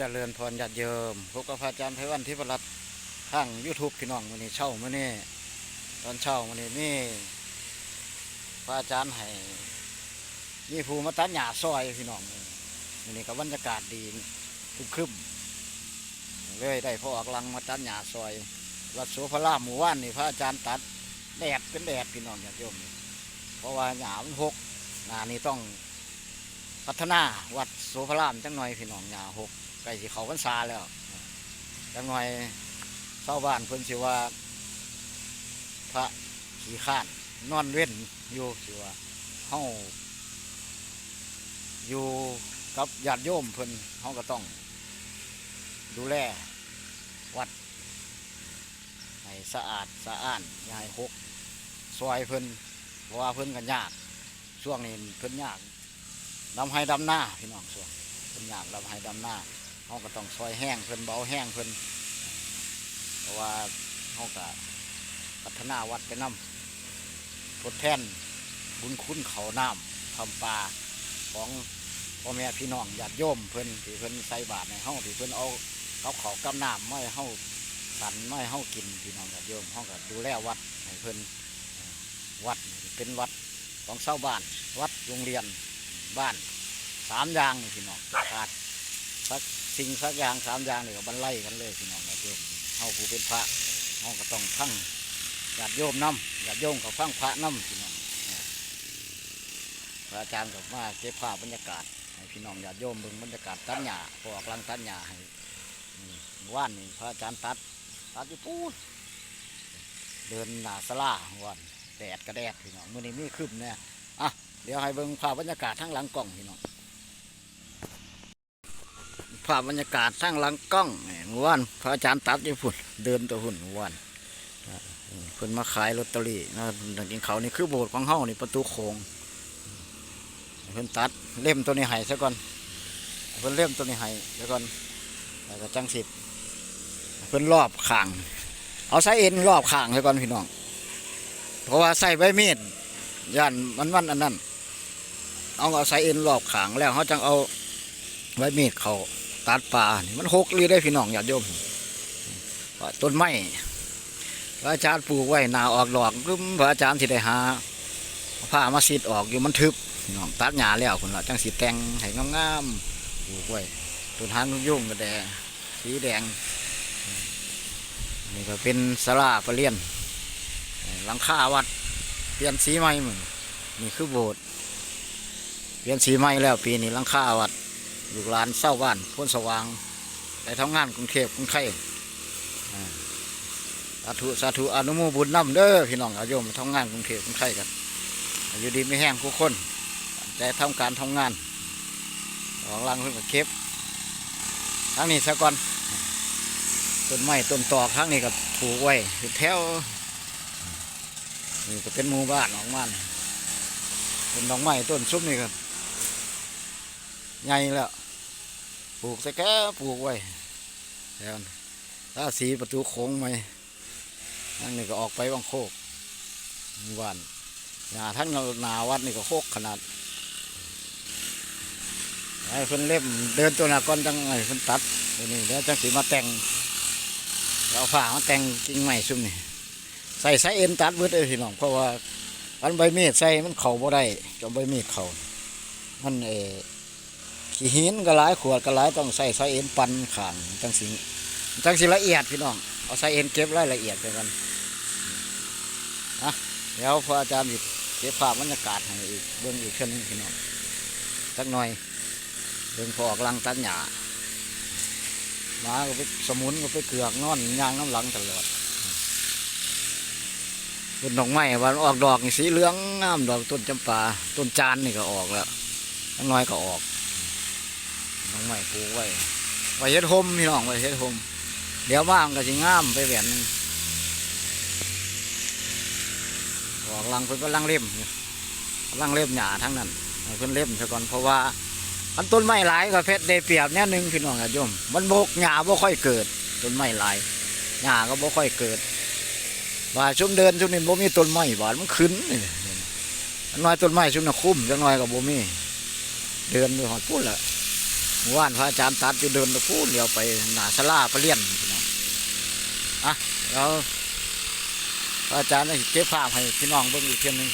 เจริญพรญาติโยมพบกับพระอาจารย์ไพวันที่ประหลัดทาง YouTube พี่น้องวันนี้เช่ามื่อนี้ตอนเช่ามื่อนี้นี่พระอาจารย์ให้มีภูมาตัดหญ้าซอยพี่น้องวันนี้ก็บรรยากาศดีคึมคึมเลยได้พอออกลังมาตัดหญ้าซอยวัดโสภราหมู่ว่านนี่พระอาจารย์ตัดแดดเป็นแดดพี่น้องญาติโยมเพราะว่าหญ้ามันหกนานี้ต้องพัฒนาวัดโสภารามจังหน่อยพี่น้องหญ้าหก ใกล้สิเขาพรรษาแล้วจังหน่อยเศร้าบ้านเพิ่นสิว่า พระขี่ข้านนอนเว้นอยู่สิว่าเฮาอยู่กับญาติโยมเพิ่นเฮาก็ต้อง ดูแลวัด ให้สะอาดสะอ้านอย่าให้หกซอยเพิ่นเพราะว่าเพิ่นกันยาก ช่วงนี้เพิ่นยากดำให้ดำหน้าพี่น้องส่วนเป็นอย่างดำให้ดำหน้า เขาก็ต้องซอยแห้งเพิ่นเบาแห้งเพิ่นเพราะว่าเขาก็พัฒนาวัดไปน้ำทดแทนบุญคุณเขาน้ำทำปลาของพ่อแม่พี่น้องญาติโยมเพิ่นที่เพิ่นใส่บาตรในเฮาที่เพิ่นเอาเขาเขากำน้ำไม่ห้เฮาสันไม่ห้เฮากินพี่น้องญาติโยมเฮาก็ดูแลวัดให้เพิ่นวัดเป็นวัดของเศร้าวบ้าน วัดโรงเรียนบ้านสามอย่างพี่น้องขาดสัก สิ่งสักอย่างสามอย่างนี่ก็บรรลัยกันเลยพี่น้องญาติโยมเฮาผู้เป็นพระเฮาก็ต้องฟังญาติโยมนํญาติโยมก็ฟังพระนํพี่น้องพระอาจารย์ก็มาเก็บภาพบรรยากาศให้พี่น้องญาติโยมเบิ่งบรรยากาศตัดหญ้าพอกลังตัดหญ้าให้ว่านนี่พระอาจารย์ตัดตัดอยู่ปูดเดินหน้าสลาวันแดดกระแดดพี่น้องมื้อนี้มีครึมเนี่ยเดี๋ยวให้เบิ่งภาพบรรยากาศทั้งหลังกล้องพี่น้อง ภาพบรรยากาศทั้างหลังกล้องเมื่อวานพระอาจารย์ตัดอยู่พุ่นเดินตัวหุ่นเมื่อวานเพิ่นมาขายลอตเตอรี่นะดังกินเขานี่คือโบสถ์ของเฮานี่ประตูโค้งเพิ่นตัดเล่มตัวนี้ให้ซะก่อนเพิ่นเล่มตัวนี้ให้ซะก่อนแล้วก็จังสิเพิ่นรอบข้าง เอาสายเอ็นรอบข้างซะก่อนพี่น้อง เพราะว่าใส่ใบมีดย่านมันมันอันนั้นเอาเอาใส่เอ็นรอบข่างแล้วเขาจังเอาไว้มีดเขา ตัดป่านี่มันหกลีได้พี่น้องญาติโยมว่าต้นไม้พระอาจารย์ปลูกไว้นาออกดอกรึมพระอาจารย์ที่ได้หาผ้ามาสีดออกอยู่มันทึบน้องตัดหญ้าแล้วคนละจังสีแตงให้งามๆปลูกไว้ต้นหางนกยุ่งก็แดสีแดงนี่ก็เป็นสลาประเลียนหลังคาวัดเปลี่ยนสีใหม่มึงนี่คือโบสถ์เปลี่ยนสีใหม่แล้วปีนี้หลังคาวัด ลูกหลานเศร้าบ้านพ้นสว่างไปทำงานกรุงเทพกรุงไทยอ่าสาธุสาธุอนุโมบุญน้ำเด้อพี่น้องอาโยมทำงานกรุงเทพกรุงไทยกันอายุดีไม่แห้งทุกคนตั้งใจทำการทำงานของรังเพิ่นก็เก็บทั้งนี้ซะก่อนต้นไม้ต้นตอกทั้งนี้ก็ปลูกไว้แถวนี่ก็เป็นหมู่บ้านของมันเป็นดอกไม้ต้นซุปนี่ครับใหญ่แล้ว ปลูกใส่แก่ปลูกไว้แล้วถ้าสีประตูโค้งไหมนั่นนี่ก็ออกไปบางโคกหมู่บ้านหญ้าทั้งนาวัดนี่ก็โคกขนาดไอ้เพิ่นเล่มเดินตัวหนาก้อนจังไงเพิ่นตัดเดี๋ยวนี้เดี๋ยวจังสีมาแต่งเอาฝ่ามาแต่งกิ่งไม้ซุ่มนี่ใส่สายเอ็นตัดเบิดเลยพี่น้องเพราะว่าอันใบมีดใส่มันเข่าบ่ได้กับใบมีดเข่ามันเอ ขี้หินก็หลายขวดก็หลายต้องใส่สายเอ็นปันขางจังสิจังสิละเอียดพี่น้องเอาสายเอ็นเก็บรายละเอียดไปกันนะเดี๋ยวพระอาจารย์หยิบเก็บภาพบรรยากาศให้อีกเบื้องอีกเช่นนึงพี่น้องสักหน่อยเบิ่งพอออกลังตัดหญ้าหมาก็ไปสมุนก็ไปเกือกนอนย่างน้ำหลังตลอดต้นดอกไม้วันออกดอกสีเหลืองงามดอกต้นจำปาต้นจานนี่ก็ออกแล้วน้อยก็ออก ดอกไม้ปลูกไว้ไว้เฮ็ดโฮมพี่น้องไว้เฮ็ดโฮมเดี๋ยวว่างก็สิงามไปแหวนหนึ่งออกลังเพิ่นก็ลังเล่มลังเล่มหญ้าทั้งนั้นเพิ่นเล่มซะก่อนเพราะว่าอันต้นไม้หลายก็เพชรได้เปรียบเนี่ยหนึงพี่น้องอะโยมมันบกหญ้าบ่ค่อยเกิดต้นไม้หลายหญ้าก็บ่ค่อยเกิดว่าช่วงเดินช่วงนี้บ่มีต้นไม้บานมันขึ้นนี่น้อยต้นไม้ช่วงนั้คุ้มจังน้อยกับบ่มีเดินไปหอดพูดละ เมื่อวานพระอาจารย์ตัดอยู่เดินตะพูเดียวไปหนาสลาไปเลี่ยนพี่น้องอะแล้วพระอาจารย์ได้เก็บภาพให้พี่น้องเบิ่งอีกเพียงหนึ่ง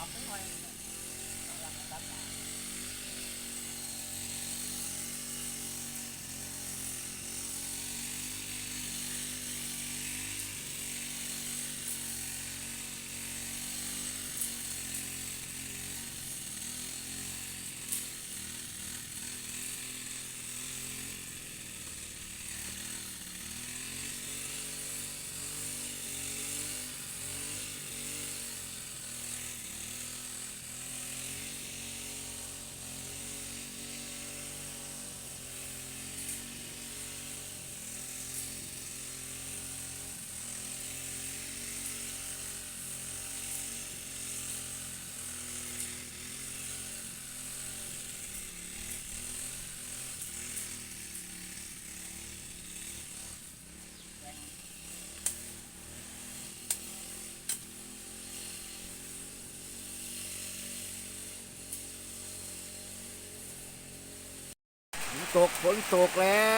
อกนต กฝนตกแล้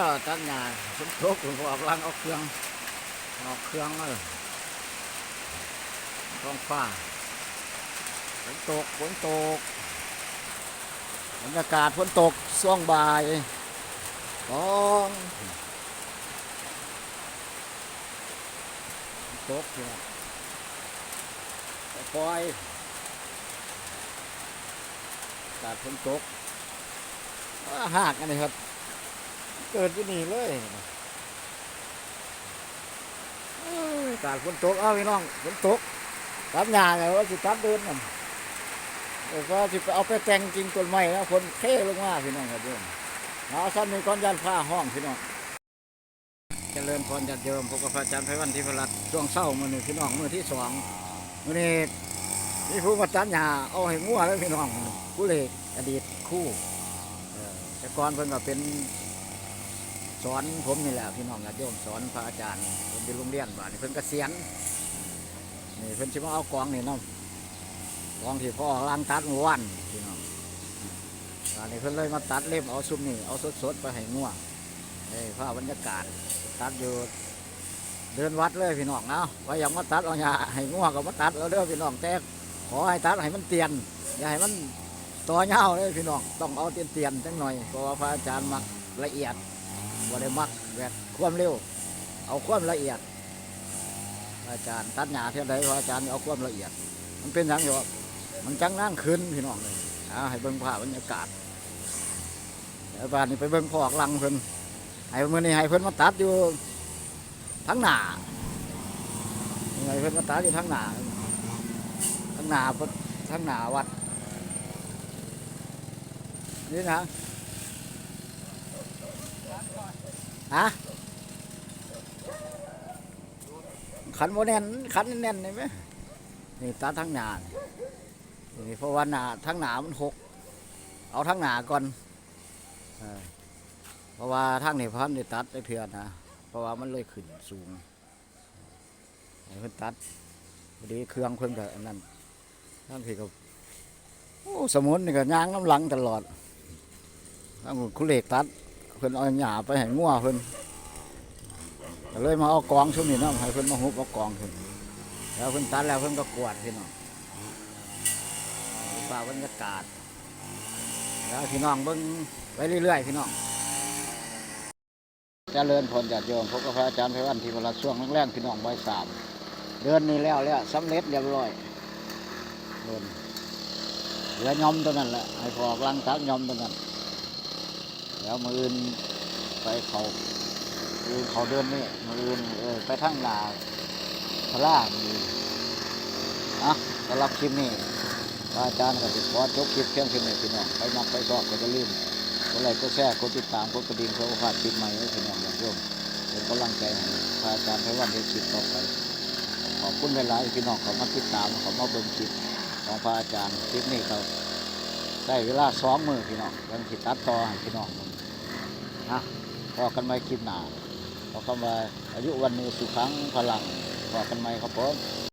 วตั้งงานฝนตกผมออกลังเอาเครื่องเอาเครื่องเลยท้องฟ้าฝนตกฝนตกบรรยากาศฝนตกช่วงบ่ายต้องฝนตกเนี่ยปล่อยอากาศฝนตก หากอันนี้ครับ เกิดที่นี่เลยเอ้ยตาดฝนตกเอาพี่น้องฝนตกตัดหญ้าไงว่าสิตัดเดินนั่นเออก็สิเอาไปแต่งกิ่งต้นไม้แล้วคนเทลงมาพี่น้องครับเดิมเอาซ้ำนี้ก้อนยันผ้าห้องพี่น้องเจริญพรญาติโยมพบกับพระอาจารย์ไพวันที่พลัดช่วงเศร้ามือหนึ่งพี่น้องมือที่สองมือนี้นี่ผู้มาตัดหญ้าเอาให้งัวแล้วพี่น้องผู้เลกอดีตคู่ ก่อนเพิ่นก็เป็นสอนผมนี่แหละพี่น้องญาติโยมสอนพระอาจารย์ผมอยู่โรงเรียนบ้านนี่เพิ่นเกษียณนี่เพิ่นสิมาเอากองนี่เนาะกองที่พ่อล้างตัดวานพี่น้องตอนนี้เพิ่นเลยมาตัดเล่มเอาซุมนี่เอาสดๆไปให้งัวเอ้ยภาพบรรยากาศตัดอยู่เดินวัดเลยพี่น้องเนาะว่าอยากมาตัดเอาหญ้าให้งัวก็มาตัดแล้วเด้อพี่น้องแต่ขอให้ตัดให้มันเตียนอย่าให้มัน ต่อเงาเลยพี่น้องต้องเอาเตียนเตียนจังหน่อยเพราะว่าพระอาจารย์มักละเอียดบ่ได้มักแบบความเร็ว เอาความละเอียดพระอาจารย์ตัดหญ้าเท่าใดพระอาจารย์เอาความละเอียด มันเป็นอย่างอยู่ว่ามันจังนั่งขึ้นพี่น้องเลยอ่าให้เบิ่งภาพบรรยากาศแล้วบ้านนี้ไปเบิ่งพอกลังเพิ่นให้เมื้อนี้ให้เพิ่นมาตัดอยู่ทั้งหน้าให้เพิ่นมาตัดอยู่ทั้งหน้าทั้งหน้าเพิ่นทั้งหน้าวัด นี่นะฮะขันโมแน่นขันแน่นเลยไหมนี่ตัดทั้งหนานี่เพราะว่าหนาทั้งหนามันหก เอาทั้งหนาก่อนเพราะว่าทั้งนี่พันได้ตัดได้เถื่อนนะเพราะว่ามันเลยขึ้นสูงให้เพิ่นตัดพอดีเครื่องเพิ่นก็อันนั้นทั้งที่ก็โอ้สมุนนี่ก็ย่างน้ำหลังตลอด ทั้งคุเหล็กตัด เพิ่นเอาหญ้าไปให้งัวเพิ่นก็เลยมาเอากองช่วงนี้เนาะให้เพิ่นมาหุบเอากองเพิ่นแล้วเพิ่นตัดแล้วเพิ่นก็กวาดพี่น้องป่าบรรยากาศแล้วพี่น้องเบิ่งไปเรื่อยๆพี่น้องจเจริญพรญาติโยมพบกับพระอาจารย์ไพวันที่เวลาช่วงแรกๆพี่น้องใบสามเดือนนี้แล้วแล้วสำเร็จเรียบร้อยเดินเหลือยอมตัวนั้นแหละให้พอกลังตักยอมตัวนั้น แล้วมืออื่นไปเขามือเขาเดินนี่มืออื่นเออไปทางนาพระล่ามืออื่นอะสำหรับคลิปนี้อาจารย์ก็สิขอจบคลิปเพียงเท่านี้พี่น้องไปมักไปชอบก็จะลืมกดไลค์กดแชร์กดติดตามกดกระดิ่งเพื่อโอกาสคลิปใหม่ให้พี่น้องอย่างร่วมเป็นกำลังใจให้พระอาจารย์ให้วันเฮ็ดคลิปต่อไปขอบคุณหลายๆพี่น้องขามาติดตามขามาเบิ่งคลิปของพระอาจารย์คลิปนี้ก็ ได้เวลาสองมือพี่น้องยังติดตัดต่อให้พี่น้องอะพอกันไม่คลิปหนาพอคำว่าอายุวันนี้สุขังพลังพอกันไม่ครับผม